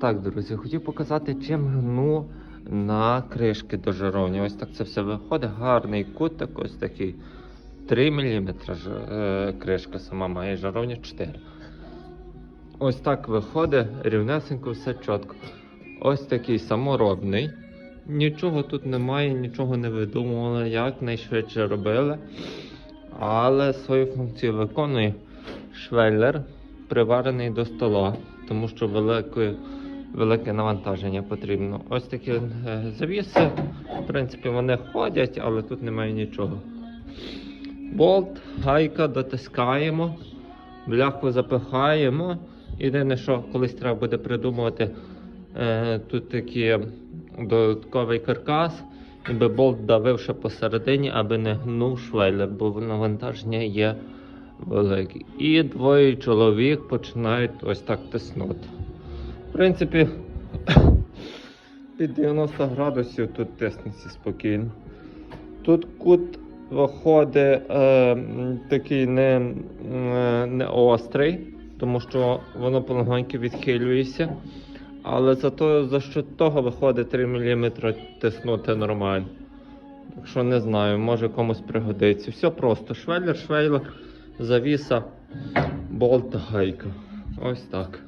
Так, друзі, хотів показати, чим гну на кришки до жаровні. Ось так це все виходить. Гарний кутик, ось такий 3 мм е, кришка сама має жаровня 4. Ось так виходить, рівнесенько, все чітко. Ось такий саморобний. Нічого тут немає, нічого не видумували, як найшвидше робили. Але свою функцію виконує швеллер, приварений до стола, тому що велике, велике навантаження потрібно. Ось такі е, завіси. В принципі, вони ходять, але тут немає нічого. Болт, гайка, дотискаємо, бляху запихаємо. Єдине, що колись треба буде придумувати е, тут такий додатковий каркас, аби болт давив ще посередині, аби не гнув швеллер, бо навантаження є велике. І двоє чоловік починають ось так тиснути. Принципі, під 90 градусів тут тиснеться спокійно. Тут кут виходить е, такий не, е, не острий, тому що воно полегоньки відхилюється. Але зато за що того виходить 3 мм тиснути нормально. Так що не знаю, може комусь пригодиться. Все просто. Швеллер, швейлер, завіса, болт, гайка. Ось так.